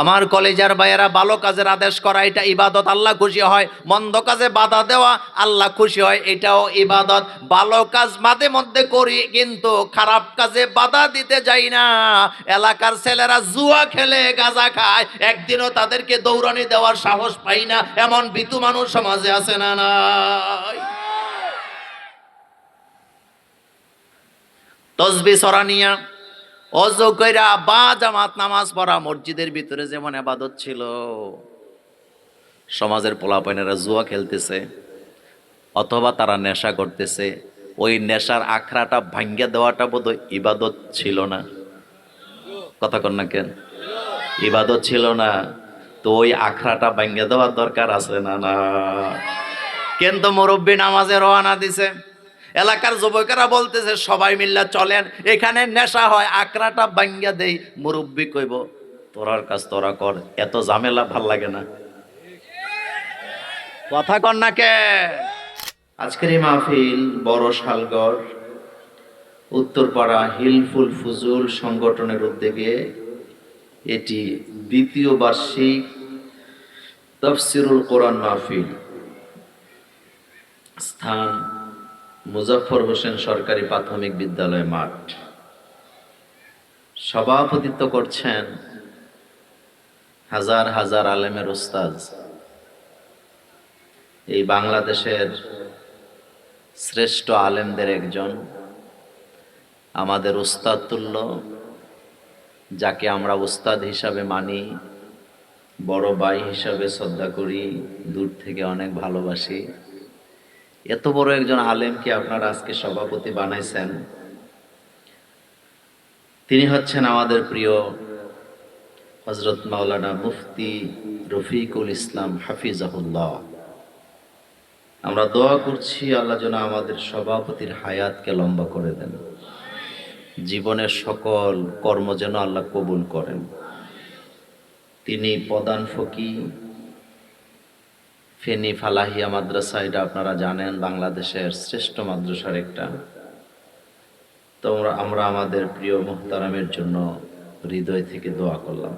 আমার কলেজের ভাইয়েরা ভালো কাজের আদেশ করা, এটা ইবাদত, আল্লাহ খুশি হয়। মন্দ কাজে বাধা দেওয়া, আল্লাহ খুশি হয়, এটাও ইবাদত। ভালো কাজ মাঝে মধ্যে করি, কিন্তু খারাপ কাজে বাধা দিতে যাই না। এলাকার ছেলেরা জুয়া খেলে, গাঁজা খায়। একদিনও তাদেরকে দৌড়ানি দেওয়ার সাহস পাই না, এমন বিতু মানুষ সমাজে আছে না তসবি সরানিয়া অজু কইরা বা জামাত নামাজ পড়া মসজিদের ভিতরে যেমন আবাদত ছিল, সমাজের পোলাপাইনেরা জুয়া খেলতেছে, অথবা তারা নেশা করতেছে, ওই নেশার আখড়াটা ভাঙ্গিয়া দেওয়াটা বোধহয় ইবাদত ছিল না। কথা কন না কেন? ইবাদত ছিল না। তো ওই আখড়াটা ভাঙ্গিয়া দেওয়ার দরকার আছে না না। কিন্তু মুরব্বী নামাজে রওনা দিছে। এলাকার যুবকেরা বলতেছে, সবাই মিল্লা চলেন, এখানে নেশা হয় আকড়াটা ভাঙ্গিয়া দেই। মুরব্বী কইব, তোরার কাজ তোরা কর, এত ঝামেলা ভালো লাগে না। কথা কন না কে? আজকের এই মাহফিল বড় শালগড়, উত্তরপাড়া হিলফুল ফুজুল সংগঠনের উদ্যোগে এটি দ্বিতীয় বার্ষিক তফসিরুল কোরআন মাহফিল। স্থান মুজফর হোসেন সরকারি প্রাথমিক বিদ্যালয় মাঠ। সভাপতিত্ব করছেন হাজার হাজার আলেমের ওস্তাজ এই বাংলাদেশের শ্রেষ্ঠ আলেমদের একজন, আমাদের উস্তাদ তুল্য, যাকে আমরা ওস্তাদ হিসাবে মানি, বড় ভাই হিসাবে শ্রদ্ধা করি, দূর থেকে অনেক ভালোবাসি। এত বড় একজন আলেমকে আপনারা আজকে সভাপতি বানাইছেন? তিনি হচ্ছেন আমাদের প্রিয় হজরত মাওলানা মুফতি রফিকুল ইসলাম হাফিজাহুল্লাহ। আমরা দোয়া করছি আল্লাহ যেন আমাদের সভাপতির হায়াতকে লম্বা করে দেন। জীবনের সকল কর্ম যেন আল্লাহ কবুল করেন। তিনি প্রধান ফকি ফেনী ফালাহিয়া মাদ্রাসা, এটা আপনারা জানেন, বাংলাদেশের শ্রেষ্ঠ মাদ্রাসার একটা। তোমরা আমরা আমাদের প্রিয় মোহতারামের জন্য হৃদয় থেকে দোয়া করলাম।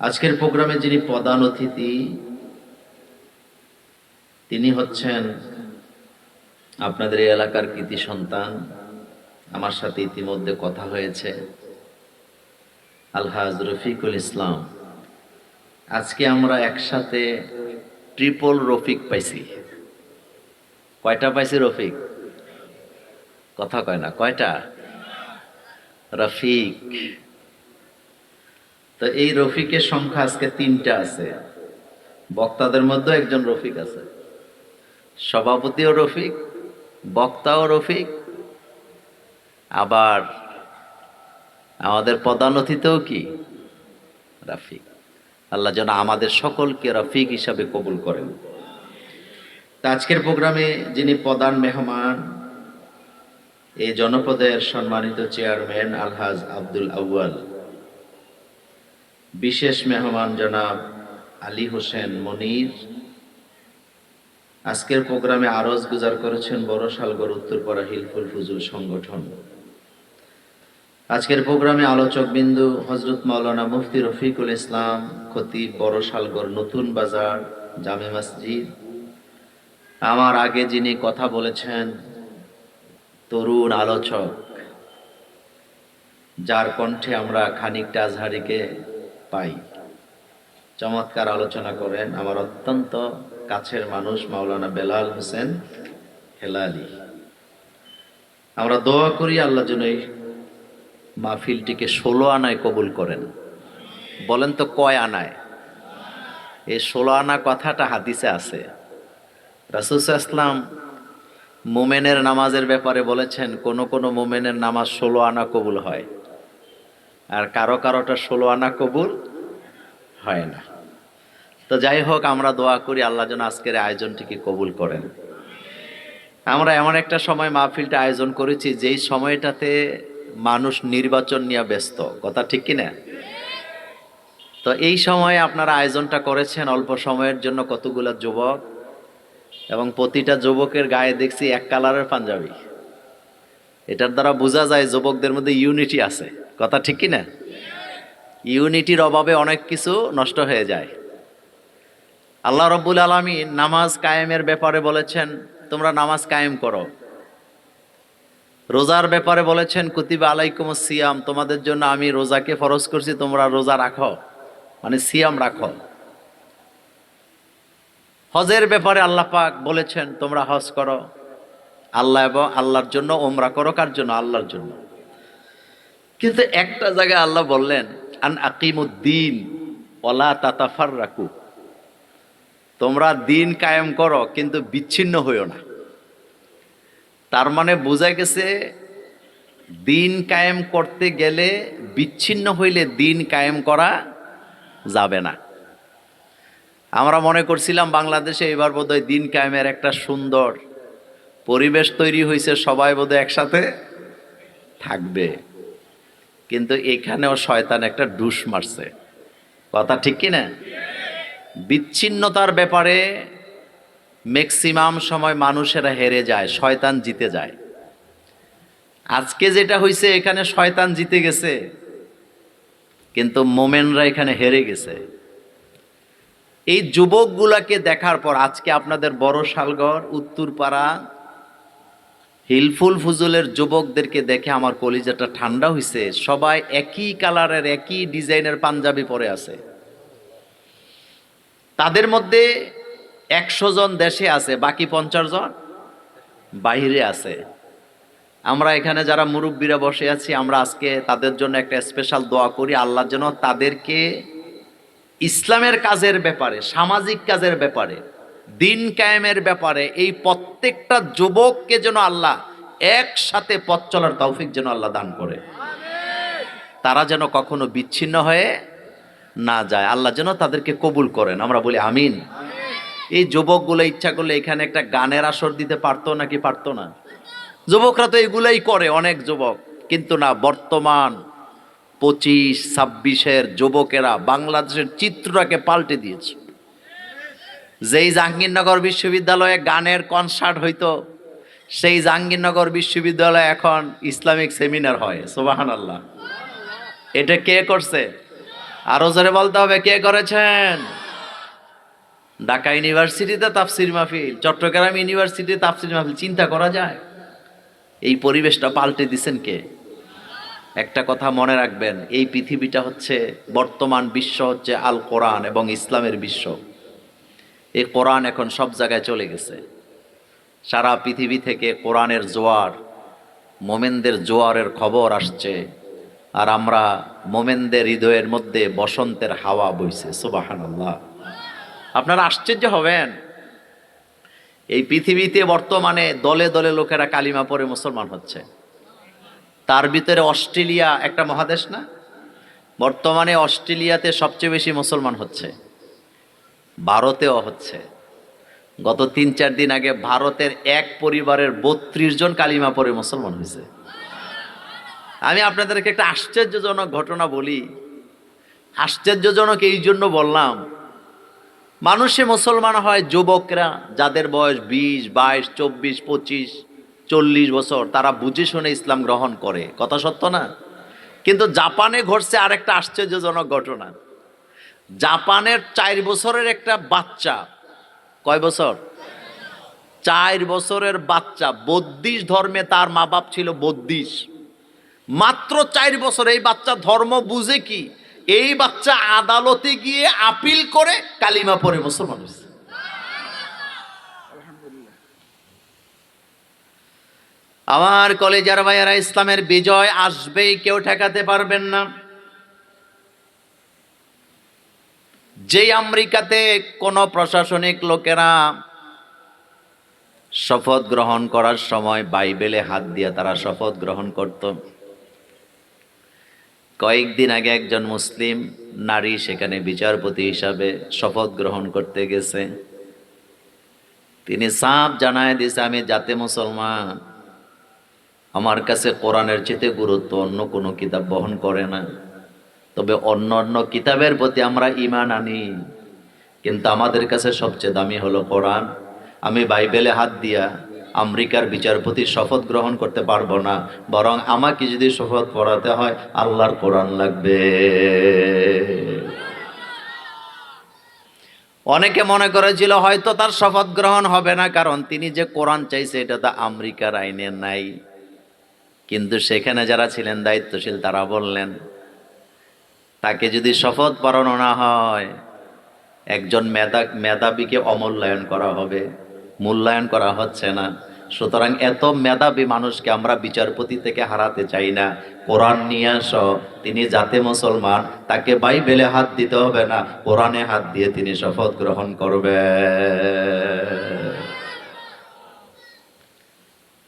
আজকের প্রোগ্রামে যিনি প্রধান অতিথি, তিনি হচ্ছেন আপনাদের এই এলাকার কৃতি সন্তান। আমার সাথে ইতিমধ্যে কথা হয়েছে। আলহাজ রফিকুল ইসলাম। আজকে আমরা একসাথে ট্রিপল রফিক পাইছি। কয়টা পাইছি রফিক? কথা কয় না, কয়টা? রফিক। তো এই রফিকের সংখ্যা আজকে তিনটা আছে। বক্তাদের মধ্যে একজন রফিক আছে। সভাপতিও রফিক, বক্তাও রফিক। আবার আমাদের প্রধান অতিথিও কি? রাফিক। আল্লাহ যেন আমাদের সকলকে রফিক হিসাবে কবুল করেন। তা আজকের প্রোগ্রামে যিনি প্রধান মেহমান এই জনপদের সম্মানিত চেয়ারম্যান আলহাজ আব্দুল আউয়াল, বিশেষ মেহমান জনাব আলী হোসেন মনির, আজকের প্রোগ্রামে আরজ গুজার করেছেন বড় শালগড় উত্তরপাড়া হিলফুল ফুজুল সংগঠন। আজকের প্রোগ্রামে আলোচক বিন্দু হজরত মাওলানা মুফতি রফিকুল ইসলাম খতিব বড় শালগড় নতুন বাজার জামে মসজিদ। আমার আগে যিনি কথা বলেছেন, তরুণ আলোচক, যার কণ্ঠে আমরা খানিকটা আজহারিকে পাই। চমৎকার আলোচনা করেন আমার অত্যন্ত কাছের মানুষ মাওলানা বেলাল হোসেন হেলালি। আমরা দোয়া করি আল্লাহ এই মাহফিলটিকে ষোলো আনায় কবুল করেন। বলেন তো কয় আনায়? এই ষোলো আনা কথাটা হাদিসে আছে। রাসুল ইসলাম মোমেনের নামাজের ব্যাপারে বলেছেন, কোন কোন মোমেনের নামাজ ষোলো আনা কবুল হয়। আর কারও কারোটা ষোলো আনা কবুল হয় না। তো যাই হোক, আমরা দোয়া করি আল্লাহ যেন আজকের আয়োজনটিকে কবুল করেন। আমরা এমন একটা সময় মাহফিলটা আয়োজন করেছি, যেই সময়টাতে মানুষ নির্বাচন নিয়ে ব্যস্ত, কথা ঠিক কিনা? তো এই সময়ে আপনারা আয়োজনটা করেছেন অল্প সময়ের জন্য কতগুলো যুবক, এবং প্রতিটা যুবকের গায়ে দেখছি এক কালারের পাঞ্জাবি। এটার দ্বারা বোঝা যায় যুবকদের মধ্যে ইউনিটি আছে, কথা ঠিক কিনা? ইউনিটির অভাবে অনেক কিছু নষ্ট হয়ে যায়। আল্লাহ রব্বুল আলমী নামাজ কায়েমের ব্যাপারে বলেছেন, তোমরা নামাজ কায়েম করো। রোজার ব্যাপারে বলেছেন, কুতিবা আলাইকুম সিয়াম, তোমাদের জন্য আমি রোজাকে ফরজ করছি, তোমরা রোজা রাখো। মানে সিয়াম রাখো। হজের ব্যাপারে আল্লাহ পাক বলেছেন, তোমরা হজ করো। আল্লাহ এবং আল্লাহর জন্য ওমরা করো। কার জন্য? আল্লাহর জন্য। কিন্তু একটা জায়গায় আল্লাহ বললেন, আন আকিমুদ্দিন ওলা তাতাফার রাখু তোমরা দিন কায়েম করো, কিন্তু বিচ্ছিন্ন হইও না। তার মানে বোঝা গেছে, দিন কায়েম করতে গেলে বিচ্ছিন্ন হইলে দিন কায়েম করা যাবে না। আমরা মনে করছিলাম বাংলাদেশে এবার বোধহয় দিন কায়েমের একটা সুন্দর পরিবেশ তৈরি হয়েছে সবাই বোধহয় একসাথে থাকবে। কিন্তু এখানেও শয়তান একটা ডুস মারছে। কথা ঠিক কি না বিচ্ছিন্নতার ব্যাপারে ম্যাক্সিমাম সময় মানুষেরা হেরে যায়, শয়তান জিতে যায়। আজকে যেটা হয়েছে এখানে শয়তান জিতে গেছে। কিন্তু মোমেনরা এখানে হেরে গেছে। এই যুবকগুলাকে দেখার পর, আজকে আপনাদের বড় শালগড় উত্তরপাড়া, হিলফুল ফুজুলের যুবকদেরকে দেখে আমার কলিজাটা ঠান্ডা হয়েছে সবাই একই কালারের, একই ডিজাইনের পাঞ্জাবি পরে আছে। তাদের মধ্যে একশো জন দেশে আছে, বাকি পঞ্চাশ জন বাইরে আছে। আমরা এখানে যারা মুরব্বীরা বসে আছি, আমরা আজকে তাদের জন্য একটা স্পেশাল দোয়া করি, আল্লাহ যেন তাদেরকে ইসলামের কাজের ব্যাপারে, সামাজিক কাজের ব্যাপারে, দিন কায়েমের ব্যাপারে, এই প্রত্যেকটা যুবককে যেন আল্লাহ একসাথে পথ চলার তৌফিক যেন আল্লাহ দান করে। তারা যেন কখনো বিচ্ছিন্ন হয়ে না যায়। আল্লাহ যেন তাদেরকে কবুল করেন। আমরা বলি আমিন। এই যুবকগুলো ইচ্ছা করলে এখানে একটা গানের আসর দিতে পারতো নাকি পারতো না? যুবকরা তো এগুলাই করে, অনেক যুবক। কিন্তু না, বর্তমান পঁচিশ, ছাব্বিশের যুবকেরা বাংলাদেশের চিত্রটাকে পাল্টে দিয়েছে। যেই জাহাঙ্গীরনগর বিশ্ববিদ্যালয়ে গানের কনসার্ট হইতো, সেই জাহাঙ্গীরনগর বিশ্ববিদ্যালয়ে এখন ইসলামিক সেমিনার হয় সুবাহান আল্লাহ এটা কে করছে? আরও জোরে বলতে হবে, কে করেছেন? ঢাকা ইউনিভার্সিটিতে তাফসির মাহফিল, চট্টগ্রাম ইউনিভার্সিটিতে তাফসির মাহফিল, চিন্তা করা যায়? এই পরিবেশটা পাল্টে দিছেন কে? একটা কথা মনে রাখবেন, এই পৃথিবীটা হচ্ছে, বর্তমান বিশ্ব হচ্ছে আল কোরআন এবং ইসলামের বিশ্ব। এই কোরআন এখন সব জায়গায় চলে গেছে। সারা পৃথিবী থেকে কোরআনের জোয়ার, মোমেনদের জোয়ারের খবর আসছে। আর আমরা মোমেনদের হৃদয়ের মধ্যে বসন্তের হাওয়া বইছে সুবাহান আল্লাহ আপনারা আশ্চর্য হবেন। এই পৃথিবীতে বর্তমানে দলে দলে লোকেরা কালিমা পরে মুসলমান হচ্ছে। তার ভিতরে অস্ট্রেলিয়া একটা মহাদেশ না? বর্তমানে অস্ট্রেলিয়াতে সবচেয়ে বেশি মুসলমান হচ্ছে। ভারতেও হচ্ছে। গত তিন চার দিন আগে ভারতের এক পরিবারের বত্রিশ জন কালিমা পরে মুসলমান হয়েছে। আমি আপনাদেরকে একটা আশ্চর্যজনক ঘটনা বলি। আশ্চর্যজনক এই জন্য বললাম মানুষে মুসলমান হয় যুবকরা, যাদের বয়স বিশ, বাইশ, চব্বিশ, পঁচিশ, চল্লিশ বছর, তারা বুঝে শুনে ইসলাম গ্রহণ করে। কথা সত্য না? কিন্তু জাপানে ঘটছে আরেকটা আশ্চর্যজনক ঘটনা। জাপানের চার বছরের একটা বাচ্চা, কয় বছর? চার বছরের বাচ্চা বদ্দিশ ধর্মে তার মা বাপ ছিল বদ্দিশ মাত্র চার বছর, এই বাচ্চা ধর্ম বুঝে কি? এই বাচ্চা আদালতে গিয়ে আপিল করে কালিমা পরে মুসলমান হয়েছে। আমার কলেজার ভাইয়ারা, ইসলামের বিজয় আসবেই, কেউ ঠেকাতে পারবেন না। যে আমেরিকাতে কোন প্রশাসনিক লোকেরা শপথ গ্রহণ করার সময় বাইবেলে হাত দিয়ে তারা শপথ গ্রহণ করত কয়েকদিন আগে একজন মুসলিম নারী সেখানে বিচারপতি হিসাবে শপথ গ্রহণ করতে গেছে। তিনি সাপ জানায় দিছে, আমি জাতে মুসলমান। আমার কাছে কোরআনের চেতে গুরুত্ব অন্য কোনো কিতাব বহন করে না। তবে অন্য অন্য কিতাবের প্রতি আমরা ইমান আনি। কিন্তু আমাদের কাছে সবচেয়ে দামি হলো কোরআন। আমি বাইবেলে হাত দিয়া আমেরিকার বিচারপতি শপথ গ্রহণ করতে পারব না। বরং আমাকে যদি শপথ পড়াতে হয়, আল্লাহর কোরআন লাগবে। অনেকে মনে করেছিল হয়তো তার শপথ গ্রহণ হবে না, কারণ তিনি যে কোরআন চাইছে, এটা তো আমেরিকার আইনে নাই। কিন্তু সেখানে যারা ছিলেন, দায়িত্বশীল, তারা বললেন, তাকে যদি শপথ পড়ানো না হয়, একজন মেধা, মেধাবীকে অমূল্যায়ন করা হবে। মূল্যায়ন করা হচ্ছে না। সুতরাং এত মেধাবী মানুষকে আমরা বিচারপতি থেকে হারাতে চাই না। কোরআন নিয়ে আসো, তিনি যাতে মুসলমান, তাকে বাইবেলে হাত দিতে হবে না, কোরআনে হাত দিয়ে তিনি শপথ গ্রহণ করবে।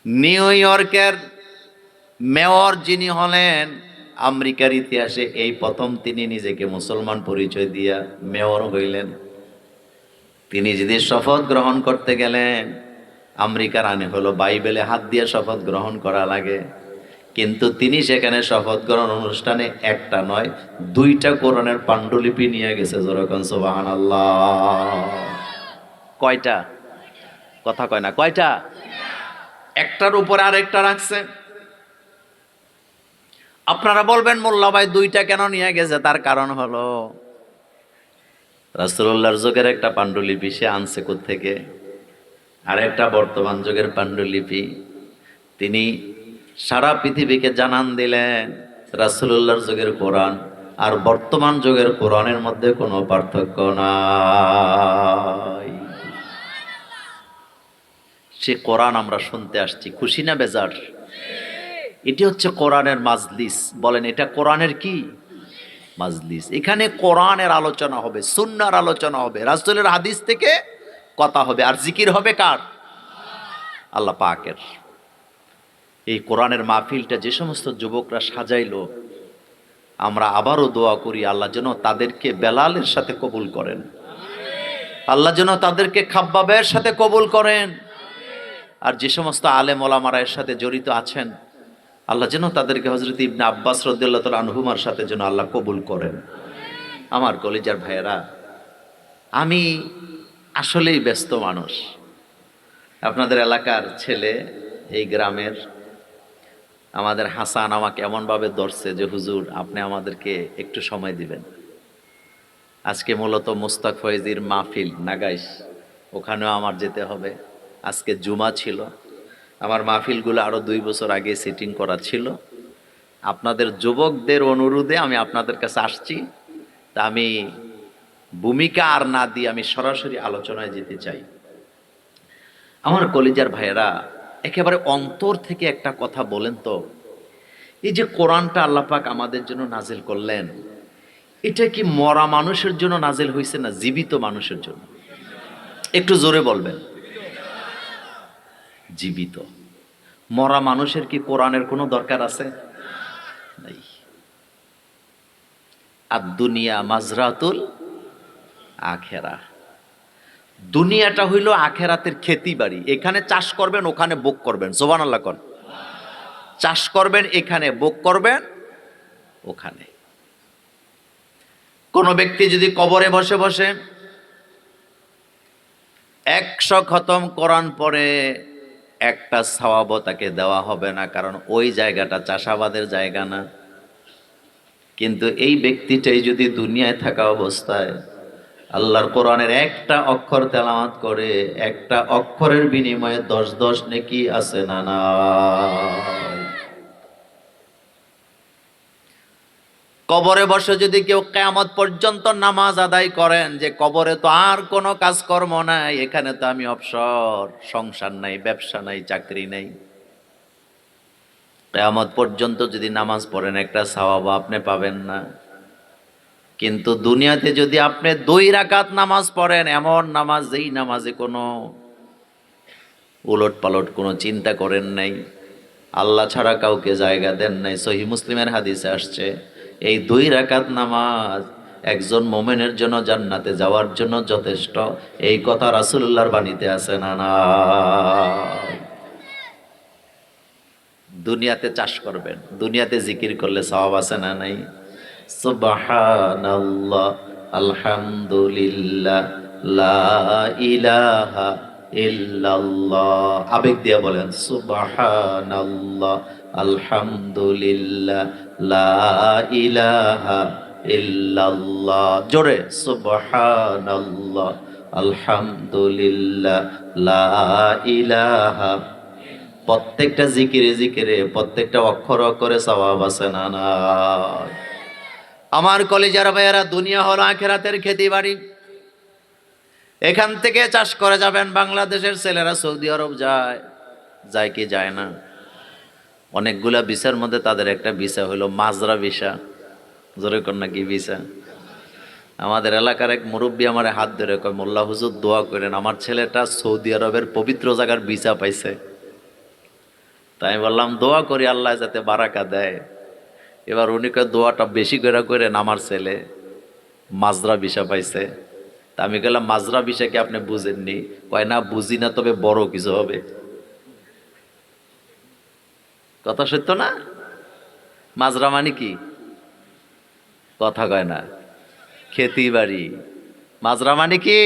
নিউ ইয়র্কের মেয়র যিনি হলেন, আমেরিকার ইতিহাসে এই প্রথম তিনি নিজেকে মুসলমান পরিচয় দিয়া মেয়র হইলেন। তিনি যদি শপথ গ্রহণ করতে গেলেন আমেরিকার আনে হলো বাইবেলে হাত দিয়ে শপথ গ্রহণ করা লাগে। কিন্তু তিনি সেখানে শপথ গ্রহণ অনুষ্ঠানে একটা নয়, দুইটা কোরআনের পাণ্ডুলিপি নিয়ে গেছে যেরকম সোবাহান কয়টা? কথা কয় না, কয়টা? একটার উপরে আরেকটা রাখছে। আপনারা বলবেন, মোল্লা ভাই দুইটা কেন নিয়ে গেছে? তার কারণ হলো রাসুল্লাহর যুগের একটা পাণ্ডুলিপি, সে আনছে থেকে আর একটা বর্তমান যুগের পাণ্ডুলিপি। তিনি সারা পৃথিবীকে জানান দিলেন রাসুল্লাহর যুগের কোরআন আর বর্তমান যুগের কোরআনের মধ্যে কোনো পার্থক্য নাই। সে কোরআন আমরা শুনতে আসছি। খুশি না বেজার? এটি হচ্ছে কোরআনের মাজলিস। বলেন, এটা কোরআনের কি? মাজলিস। এখানে কোরআনের আলোচনা হবে, সুন্নার আলোচনা হবে। রাসূলের হাদিস থেকে কথা হবে। আর জিকির হবে কার? আল্লাহ পাকের। এই কোরআনের মাহফিলটা যে সমস্ত যুবকরা সাজাইলো, আমরা আবারও দোয়া করি, আল্লাহ যেন তাদেরকে বেলালের সাথে কবুল করেন। আল্লাহ যেন তাদেরকে খাব্বাবের সাথে কবুল করেন। আর যে সমস্ত আলেম ওলামারা এর সাথে জড়িত আছেন, আল্লাহ যেন তাদেরকে হজরত ইবনে আব্বাস রদুল্লাহ তাল আনহুমার সাথে যেন আল্লাহ কবুল করেন। আমার কলিজার ভাইয়েরা, আমি আসলেই ব্যস্ত মানুষ। আপনাদের এলাকার ছেলে এই গ্রামের, আমাদের হাসান আমাকে এমনভাবে ধরছে যে, হুজুর, আপনি আমাদেরকে একটু সময় দিবেন। আজকে মূলত মুস্তাক ফয়েজির মাহফিল নাগাইশ ওখানেও আমার যেতে হবে। আজকে জুমা ছিল। আমার মাহফিলগুলো আরও দুই বছর আগে সেটিং করা ছিল। আপনাদের যুবকদের অনুরোধে আমি আপনাদের কাছে আসছি। তা আমি ভূমিকা আর না দিয়ে আমি সরাসরি আলোচনায় যেতে চাই। আমার কলিজার ভাইয়েরা, একেবারে অন্তর থেকে একটা কথা বলেন তো। এই যে কোরআনটা আল্লাপাক আমাদের জন্য নাজিল করলেন, এটা কি মরা মানুষের জন্য নাজিল হয়েছে না জীবিত মানুষের জন্য? একটু জোরে বলবেন। জীবিত। মরা মানুষের কি কোরআনের কোনো দরকার আছে? আর দুনিয়া মাজরাতুল আখেরা। দুনিয়াটা হইল আখেরাতের খেতি বাড়ি। এখানে চাষ করবেন, ওখানে বোক করবেন। সোবান আল্লাহ কর চাষ করবেন, এখানে বোক করবেন, ওখানে। কোন ব্যক্তি যদি কবরে বসে বসে একশো খতম কোরআন পরে একটা সওয়াবও তাকে দেওয়া হবে না, কারণ ওই জায়গাটা চাষাবাদের জায়গা না। কিন্তু এই ব্যক্তিটাই যদি দুনিয়ায় থাকা অবস্থায় আল্লাহর কোরআনের একটা অক্ষর তেলামাত করে, একটা অক্ষরের বিনিময়ে দশ দশ নেকি আছে না না কবরে বসে যদি কেউ কেয়ামত পর্যন্ত নামাজ আদায় করেন, যে কবরে তো আর কোনো কাজকর্ম নাই, এখানে তো আমি অবসর, সংসার নাই, ব্যবসা নাই, চাকরি নাই। কেয়ামত পর্যন্ত যদি নামাজ পড়েন, একটা সওয়াব আপনি পাবেন না। কিন্তু দুনিয়াতে যদি আপনি দুই রাকাত নামাজ পড়েন, এমন নামাজ যেই নামাজে কোনো উলট পালট কোনো চিন্তা করেন নাই, আল্লাহ ছাড়া কাউকে জায়গা দেন নাই। সহি মুসলিমের হাদিসে আসছে, এই দুই রাকাত নামাজ একজন মোমেনের জন্য জান্নাতে যাওয়ার জন্য যথেষ্ট। এই কথা রাসুল্লাহর বাণীতে আছে না না? দুনিয়াতে চাষ করবেন, দুনিয়াতে জিকির করলে স্বভাব আছে না নাই? সুবহানাল্লাহ, আলহামদুলিল্লাহ, লা ইলাহা আবেগ দিয়ে বলেন, সুবহানাল্লাহ প্রত্যেকটা জিকিরে জিকিরে, প্রত্যেকটা অক্ষর অক্ষরে সওয়াব আছে না নাই? আমার কলেজার ভাইয়েরা, দুনিয়া হলো আখেরাতের খেতি বাড়ি এখান থেকে চাষ করে যাবেন বাংলাদেশের ছেলেরা, সৌদি আরব যায় যায় কি যায় না। অনেকগুলা ভিসার মধ্যে তাদের একটা ভিসা হলো মাজরা ভিসা জোরে কন্যা কি ভিসা আমাদের এলাকার এক মুরব্বী আমার হাত ধরে কয়, মোল্লা হুজুর, দোয়া করেন, আমার ছেলেটা সৌদি আরবের পবিত্র জায়গার ভিসা পাইছে। তাই বললাম, দোয়া করি আল্লাহ যাতে বারাকা দেয়। এবার উনি কয়, দোয়াটা বেশি করে করেন আমার ছেলে। মাজরা ভিসা পাইছে। তা আমি গেলাম মাজরা ভিসা কি আপনি বুঝেননি? কয়, না, বুঝি না, তবে বড় কিছু হবে। কথা সত্য না? মাজরা মানে কি? কথা কয় না। খেতি বাড়ি। মাজরা মানে কি?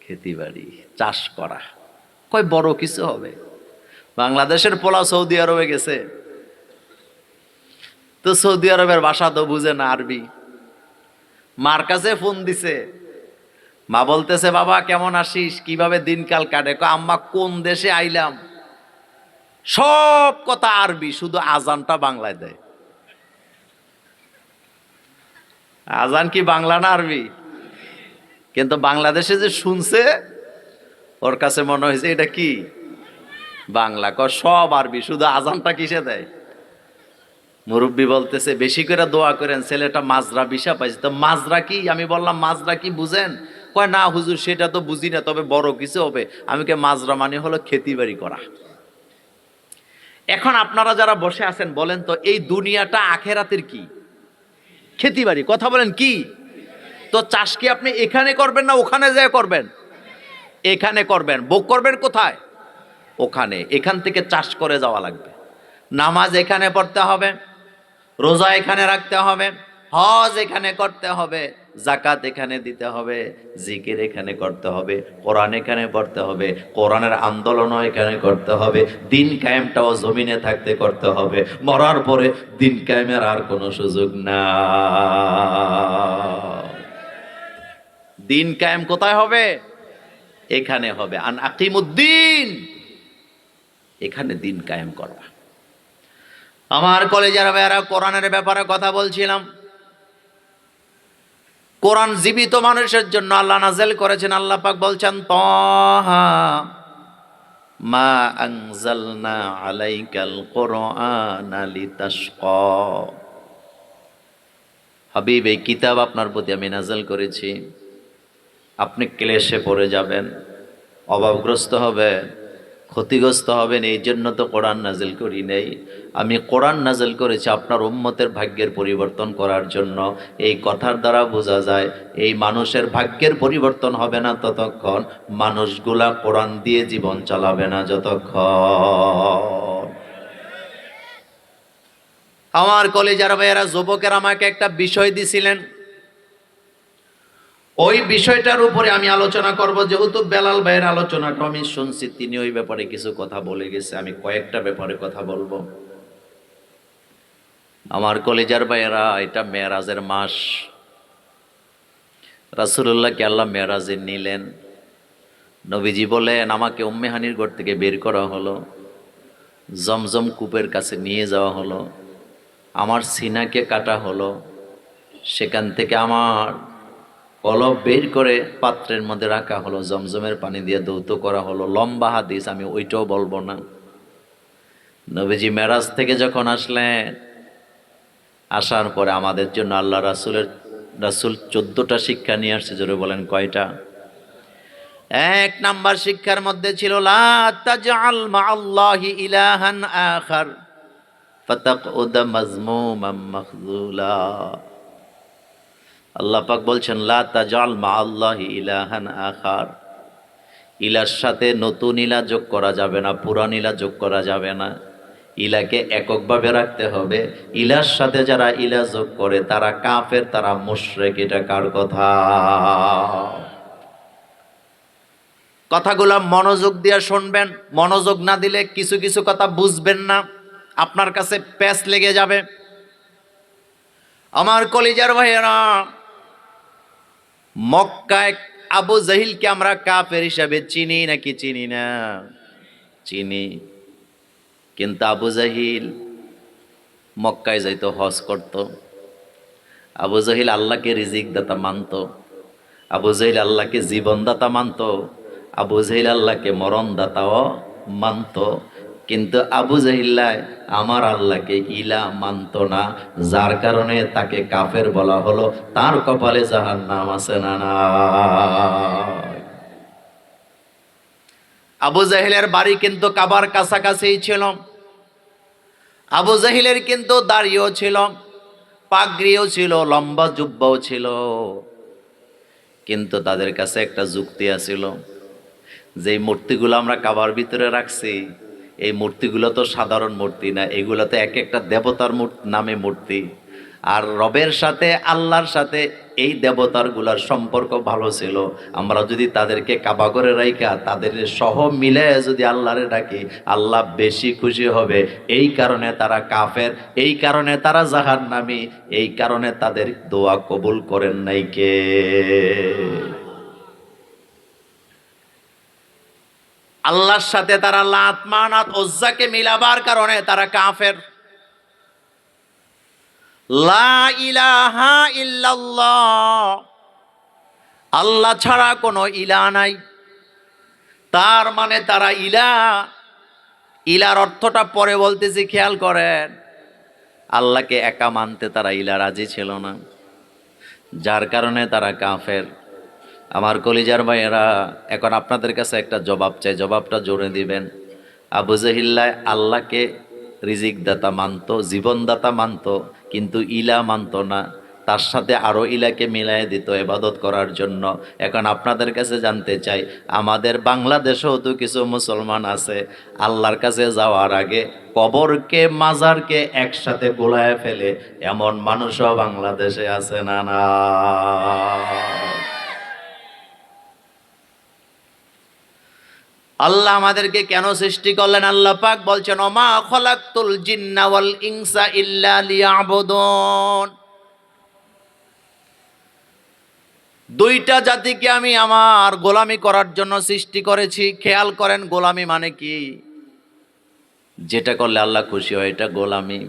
খেতি বাড়ি, চাষ করা। কয়, বড় কিছু হবে। বাংলাদেশের পোলা সৌদি আরবে গেছে। তো সৌদি আরবের ভাষা তো বুঝে না আরবি। মার কাছে ফোন দিছে। মা বলতেছে, বাবা, কেমন আসিস কীভাবে দিনকাল কাটে? আম্মা, কোন দেশে আইলাম? সব কথা আরবি, শুধু আজানটা বাংলায় দেয়। আজান কি বাংলা না আরবি? কিন্তু বাংলাদেশে যে শুনছে, ওর কাছে মনে হয়েছে, এটা কি? বাংলা। ক সব আরবি, শুধু আজানটা কিসে দেয়? মুরব্বী বলতেছে, বেশি করে দোয়া করেন, ছেলেটা মাজরা বিষা পাইছে। তো মাজরা কি? আমি বললাম, মাজরা কি বুঝেন? কয়, না হুজুর, সেটা তো বুঝি না, তবে বড় কিছু হবে। আমি কে মাজরা মানে হলো খেতি বাড়ি করা। এখন আপনারা যারা বসে আছেন, বলেন তো, এই দুনিয়াটা আখেরাতের কি? খেতি বাড়ি, কথা বলেন কি? তো চাষ কি আপনি এখানে করবেন না ওখানে যেয়ে করবেন? এখানে করবেন। বোক করবেন কোথায়? ওখানে। এখান থেকে চাষ করে যাওয়া লাগবে। নামাজ এখানে পড়তে হবে। রোজা এখানে রাখতে হবে, হজ এখানে করতে হবে জাকাত এখানে দিতে হবে, জিকির এখানে করতে হবে, কোরআন এখানে পড়তে হবে, কোরআনের আন্দোলনও এখানে করতে হবে, দিন কায়েমটাও জমিনে থাকতে করতে হবে, মরার পরে দিন কায়েমের আর কোনো সুযোগ না। দিন কায়েম কোথায় হবে? এখানে হবে। আন আকিমুদ্দিন, এখানে দিন কায়েম করবা। আমার কলেজের ভাইয়ারা কোরআনের ব্যাপারে কথা বলছিলাম। কোরআন জীবিত মানুষের জন্য আল্লাহ নাজেল করেছেন, আল্লাহ পাক বলছেন মা হাবিব, এই কিতাব আপনার প্রতি আমি নাজেল করেছি। আপনি ক্লেশে পড়ে যাবেন, অভাবগ্রস্ত হবেন। ক্ষতিগ্রস্ত হবেন, এই জন্য তো কোরআন নাজিল করি নেই। আমি কোরআন নাজিল করেছি আপনার উম্মতের ভাগ্যের পরিবর্তন করার জন্য। এই কথার দ্বারা বোঝা যায়, এই মানুষের ভাগ্যের পরিবর্তন হবে না ততক্ষণ, মানুষগুলা কোরআন দিয়ে জীবন চালাবে না যতক্ষণ। আমার কলেজার ভাইয়েরা, যুবকের আমাকে একটা বিষয় দিছিলেন। ওই বিষয়টার উপরে আমি আলোচনা করব। যেহেতু বেলাল ভাইয়ের আলোচনাটা আমি শুনছি, তিনি ওই ব্যাপারে কিছু কথা বলে গেছে, আমি কয়েকটা ব্যাপারে কথা বলব। আমার কলেজার ভাইয়েরা, এটা মেয়েরাজের মাস। রাসুল্লাহকে আল্লাহ মেয়েরাজে নিলেন। নবীজি বলেন, আমাকে উম্মেহানির ঘর থেকে বের করা হলো। জমজম কূপের কাছে নিয়ে যাওয়া হলো। আমার সিনাকে কাটা হলো। সেখান থেকে আমার কলব বের করে পাত্রের মধ্যে রাখা হলো, জমজমের পানি দিয়ে দৌত করা হলো। লম্বা হাদিস, আমি ওইটাও বলব না। নবীজি মেরাজ থেকে যখন আসলেন, আসার পরে আমাদের জন্য আল্লাহ রাসুলের, রাসুল চোদ্দটা শিক্ষা নিয়ে আসছে, জোরে বলেন কয়টা? এক নাম্বার শিক্ষার মধ্যে ছিল ইলাহান আখার আল্লাহ পাক বলছেন, লা তাজাল মা ইলাহান আখার। ইলার সাথে নতুন ইলা যোগ করা যাবে না, পুরান ইলা যোগ করা যাবে না। ইলাকে এককভাবে রাখতে হবে। ইলার সাথে যারা ইলা যোগ করে, তারা কাফের, তারা মুশরেক, এটা কার কথা? কথাগুলো মনোযোগ দিয়ে শুনবেন। মনোযোগ না দিলে কিছু কিছু কথা বুঝবেন না। আপনার কাছে প্যাচ লেগে যাবে। আমার কলিজার ভাইয়েরা মক্কায় আবু জাহিলকে আমরা কাফের হিসাবে চিনি নাকি চিনি না? চিনি। কিন্তু আবু জাহিল মক্কায় যাইতো, হজ করত। আবু জাহিল আল্লাহকে রিজিক দাতা মানত। আবু জাহিল আল্লাহকে জীবনদাতা মানত। আবু জাহিল আল্লাহকে মরণদাতাও মানত। কিন্তু আবু জাহিল্লায় আমার আল্লাহকে ইলা মানত না, যার কারণে তাকে কাফের বলা হলো, তার কপালে জাহান নাম আছে না না আবু জাহিলের বাড়ি কিন্তু কাবার কাছাকাছি ছিল। আবু জাহিলের কিন্তু দাড়িও ছিল, পাগড়িও ছিল, লম্বা জুব্বাও ছিল। কিন্তু তাদের কাছে একটা যুক্তি আছিল যে মূর্তিগুলো আমরা কাবার ভিতরে রাখছি এই মূর্তিগুলো তো সাধারণ মূর্তি না এগুলো তো এক একটা দেবতার নামে মূর্তি। আর রবের সাথে, আল্লাহর সাথে এই দেবতারগুলার সম্পর্ক ভালো ছিল। আমরা যদি তাদেরকে কাবা করে রাইকা তাদের সহ মিলে যদি আল্লাহরে ডাকি, আল্লাহ বেশি খুশি হবে। এই কারণে তারা কাফের, এই কারণে তারা জাহার নামি এই কারণে তাদের দোয়া কবুল করেন নাই কে? আল্লাহর সাথে তারা লাত মানাত, ওজ্জাকে মিলাবার কারণে তারা কাফের। লা ইলাহা আল্লাহ ছাড়া কোনো ইলা নাই। তার মানে তারা ইলা, ইলার অর্থটা পরে বলতেছি, খেয়াল করেন, আল্লাহকে একা মানতে তারা ইলা রাজি ছিল না। যার কারণে তারা কাফের। আমার কলিজার ভাইয়েরা এখন আপনাদের কাছে একটা জবাব চাই। জবাবটা জোরে দিবেন। আবু জাহিল্লায় আল্লাহকে রিজিক দাতা মানত, জীবনদাতা মানত, কিন্তু ইলা মানত না। তার সাথে আরও ইলাকে মিলাই দিত এবাদত করার জন্য। এখন আপনাদের কাছে জানতে চাই, আমাদের বাংলাদেশেও তো কিছু মুসলমান আছে, আল্লাহর কাছে যাওয়ার আগে কবরকে, মাজারকে একসাথে গোলায় ফেলে এমন মানুষও বাংলাদেশে আছে না না? আল্লাহ আমাদেরকে কেন সৃষ্টি করলেন? আল্লাহ পাক বলছেন, ওমা খলাকতুল জিন্না ওয়াল ইনসা ইল্লা লিয়াবুদুন। দুইটা জাতিকে আমি আমার গোলামি করার জন্য সৃষ্টি করেছি। খেয়াল করেন, গোলামি মানে কি? যেটা করলে আল্লাহ খুশি হয়, এটা গোলামি।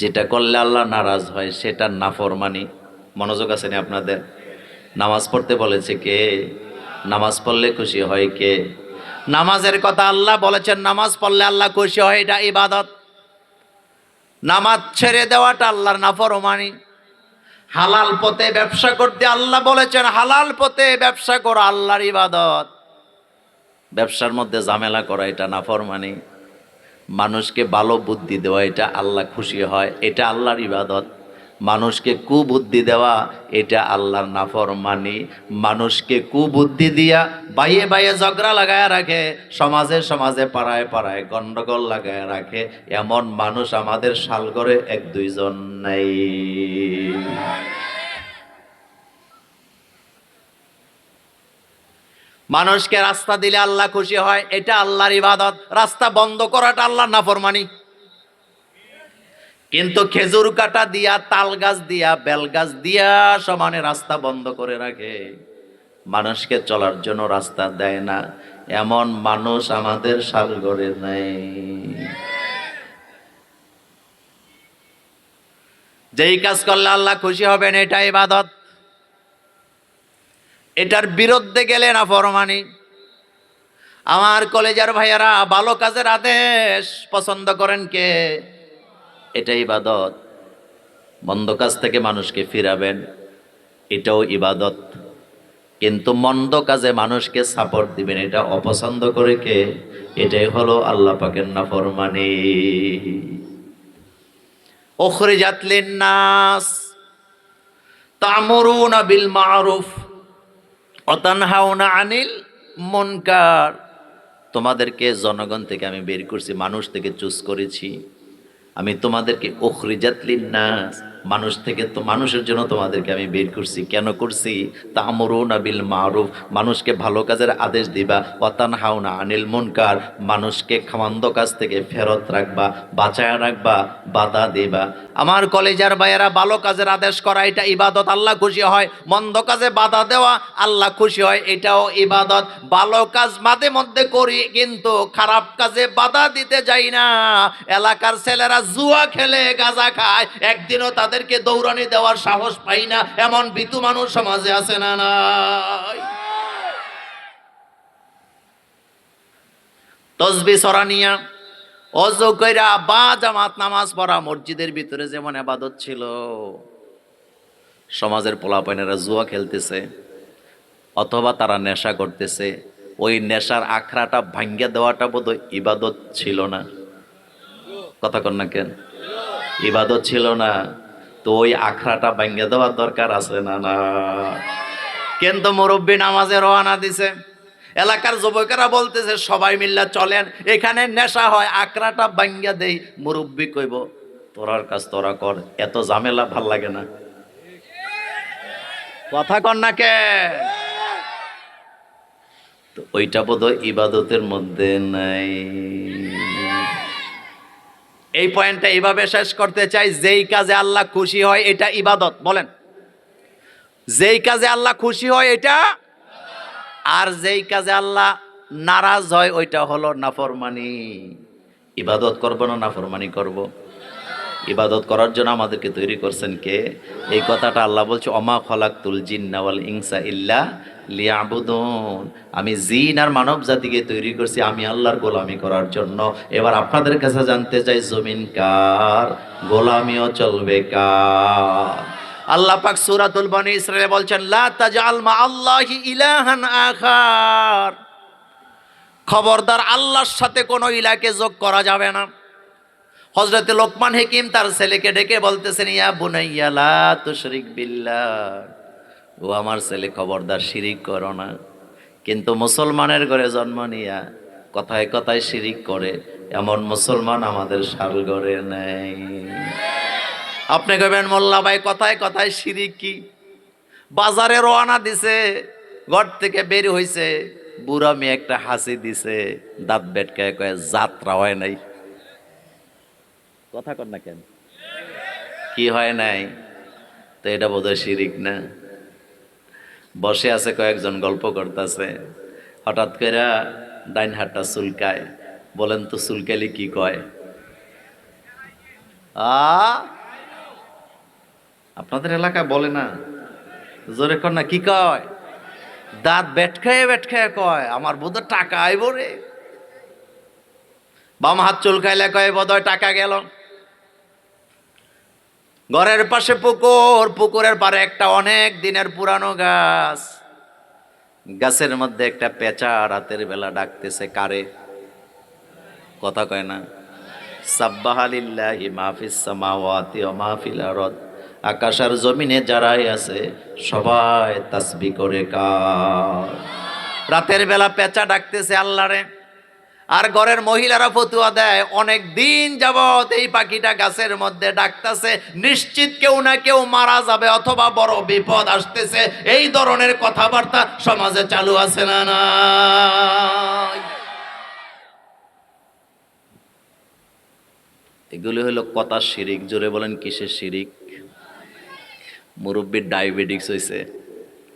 যেটা করলে আল্লাহ নারাজ হয়, সেটা নাফরমানি। মনোযোগ আছে আপনাদের? নামাজ পড়তে বলেছে কে? নামাজ পড়লে খুশি হয় কে? নামাজের কথা আল্লাহ বলেছেন, নামাজ পড়লে আল্লাহ খুশি হয়, এটা ইবাদত। নামাজ ছেড়ে দেওয়াটা আল্লাহর নাফরমানি। হালাল পথে ব্যবসা করতে আল্লাহ বলেছেন, হালাল পথে ব্যবসা করো, আল্লাহর ইবাদত। ব্যবসার মধ্যে ঝামেলা করা, এটা নাফরমানি। মানুষকে ভালো বুদ্ধি দেওয়া, এটা আল্লাহ খুশি হয়, এটা আল্লাহর ইবাদত। মানুষকে কুবুদ্ধি দেওয়া, এটা আল্লাহর নাফর মানি মানুষকে কুবুদ্ধি দিয়া বাইয়ে বাইয়ে ঝগড়া লাগায় রাখে, সমাজে সমাজে পাড়ায় পাড়ায় গন্ডগোল লাগায় রাখে। এমন মানুষ আমাদের সালগরে এক দুইজন নাই। মানুষকে রাস্তা দিলে আল্লাহ খুশি হয়, এটা আল্লাহর ইবাদত। রাস্তা বন্ধ করাটা আল্লাহর নাফরমানি। কিন্তু খেজুর কাটা দিয়া, তাল গাছ দিয়া, বেল গাছ দিয়া সমানে রাস্তা বন্ধ করে রাখে। মানুষকে চলার জন্য রাস্তা দেয় না। এমন মানুষ আমাদের সালগরে নেই। যেই কাজ করলে আল্লাহ খুশি হবেন এটা ইবাদত। এটার বিরুদ্ধে গেলে না ফরমানি। আমার কলেজার ভাইয়ারা, ভালো কাজের আদেশ পছন্দ করেন কে? এটা ইবাদত। মন্দ কাজ থেকে মানুষকে ফিরাবেন, এটাও ইবাদত। কিন্তু মন্দ কাজে মানুষকে সাপোর্ট দিবেন, এটা অপছন্দ করে কে? এটাই হলো আল্লাহ পাকের নাফরমানি। ওখরিজাত লিন্নাস, তা'মুরুনা বিল মা'রুফ ওয়া তানহাউনা আনিল মুনকার। তোমাদেরকে জনগণ থেকে আমি বের করছি, মানুষ থেকে চুজ করেছি। আমি তোমাদেরকে ওখরিজাত লিন্নাস মানুষ থেকে তো মানুষের জন্য তোমাদেরকে আমি বের করছি। কেন করছি? তা আমরুনা বিল মারুফ। মানুষকে ভালো কাজের আদেশ দিবা। অতান হাওনা আনিল মুনকার। মানুষকে খামান্দ কাজ থেকে ফেরত রাখবা, বাঁচায় রাখবা, বাধা দিবা। আমার কলেজার ভাইয়েরা, ভালো কাজের আদেশ করা, এটা ইবাদত। আল্লাহ খুশি হয়, মন্দ কাজে বাধা দেওয়া, আল্লাহ খুশি হয়, এটাও ইবাদত। ভালো কাজ মাঝে মধ্যে করি, কিন্তু খারাপ কাজে বাধা দিতে যাই না। এলাকার ছেলেরা জুয়া খেলে, গাঁজা খায়। একদিনও তাদেরকে দৌড়ানি দেওয়ার সাহস পাই না। এমন বিতু মানুষ সমাজে আছে না নাই? তসবি সরানিয়া কইরা বা জামাত নামাজ পড়া মসজিদের ভিতরে যেমন আবাদত ছিল। সমাজের পোলাপাইনেরা জুয়া খেলতেছে, অথবা তারা নেশা করতেছে। ওই নেশার আখড়াটা ভাঙ্গা দেওয়াটা বোধ ইবাদত ছিল না। কথা কন না কেন? ইবাদত ছিল না। তো ওই আখড়াটা ভাঙ্গা দেওয়ার দরকার আছে না না? কিন্তু মুরব্বী নামাজে রওনা দিছে। এলাকার যুবকেরা বলতেছে, সবাই মিল্লা চলেন, এখানে নেশা হয়, আখড়াটা ভাঙ্গা দেই। মুরব্বী কইব, তোরার কাজ তোরা কর, এত ঝামেলা ভালো লাগে না। কথা কন না কে? তো ওইটা বোধ ইবাদতের মধ্যে নাই। এই পয়েন্টটা এইভাবে শেষ করতে চাই, যেই কাজে আল্লাহ খুশি হয় এটা ইবাদত, বলেন। যেই কাজে আল্লাহ খুশি হয় এটা, আর যেই কাজে আল্লাহ নারাজ হয় ওইটা হলো নাফরমানি। ইবাদত করব না নাফরমানি করব? ইবাদত করার জন্য আমাদেরকে তৈরি করছেন কে? এই কথাটা আল্লাহ বলছে অমা খলাকুল জিন্নাওয়াল ইনসা ইল্লা লিয়াবুদুন। আমি জিন আর মানব জাতিকে তৈরি করছি আমি আল্লাহর গোলামি করার জন্য। এবার আপনাদের কাছে জানতে চাই, জমিন কার? গোলামিও চলবে কার? আল্লাহ পাক সূরাতুল বনি ইসরাইলে বলছেন, লা তাজআল মা আল্লাহি ইলাহান আখার। খবরদার আল্লাহর সাথে কোনো ইলাকে যোগ করা যাবে না। হজরতে লোকমান হেকিম তার ছেলেকে ডেকে বলতেছেন, ইয়া বুনাইয়া, লা তুশরিক বিল্লাহ। ও আমার ছেলে খবরদার শিরিক করো না। কিন্তু মুসলমানের ঘরে জন্ম নিয়া কথায় কথায় শিরিক করে, এমন মুসলমান আমাদের শাল ঘরে নেই। আপনি কবেন মোল্লা ভাই, কথায় কথায় শিরিক কি? বাজারে রওনা দিছে, ঘর থেকে বের হইছে, বুড়া মেয়ে একটা হাসি দিছে, দাঁত বেটকায় কয়ে যাত্রা হয় নাই। কথা কর না কেন? কি হয় নাই? তো এটা বোধহয় শিরিক না? বসে আছে কয়েকজন গল্প করতেছে। হঠাৎ করে ডাইন হাতটা চুলকায়। বলেন, তো চুলকালি কি কয়? আপনাদের এলাকায় বলে না। জোরে কর না, কি কয়? দাঁত বেটখায় বেটখায় কয়, আমার বোধ টাকা আইব রে। বাম হাত চুলকাইলে কয় বোধহয় টাকা গেল? ঘরের পাশে পুকুর, পুকুরের পারে একটা অনেক দিনের পুরানো গাছ। গাছের মধ্যে একটা পেঁচা রাতের বেলা ডাকতেছে, কারে? কথা কয় না? সাব্বাহালিল্লাহি মাহফিস সামাওয়াতি ওয়া মাহফিল আকাশ আর জমিনে যারাই আছে, সবাই তাসবি করে কার? রাতের বেলা পেঁচা ডাকতেছে, আল্লাহরে। আর ঘরের মহিলারা ফতুয়া দেয়, অনেক দিন যাবত এই পাখিটা গাছের মধ্যে ডাকতেছে, নিশ্চিত কেউ না কেউ মারা যাবে অথবা বড় বিপদ আসতেছে। এই ধরনের কথাবার্তা সমাজে চালু আছে না না এগুলো হলো কথা শিরিক। জোরে বলেন, কিসের শিরিক? মুরব্বীর ডায়াবেটিক্স হয়েছে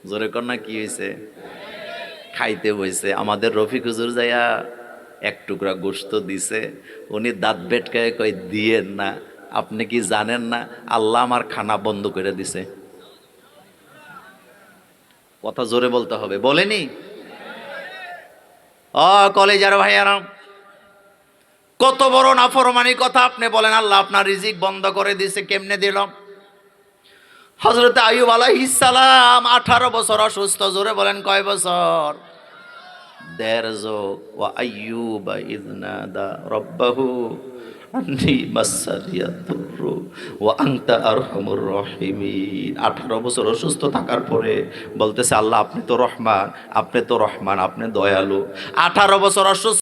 জোরে না, কি হয়েছে খাইতে বইছে। আমাদের রফিক হুজুর যাইয়া এক টুকরা গোস্ত দিছে, উনি দাঁত বেটকায় কই দিয়েন না, আপনি কি জানেন না, আল্লাহ আমার খানা বন্ধ করে দিছে। কথা জোরে বলতে হবে, বলেনি? ও কলেজার ভাইয়ারাম, কত বড় নাফরমানি কথা আপনি বলেন, আল্লাহ আপনার রিজিক বন্ধ করে দিছে, কেমনে দিলাম? হজরত আয়ুব আলাইহিসালাম আঠারো বছর অসুস্থ, জোরে বলেন কয় বছর? আঠারো বছর অসুস্থ থাকার পরে বলতেছে, আল্লাহ, আপনি তো রহমান, আপনি তো রহমান, আপনি দয়ালু। আঠারো বছর অসুস্থ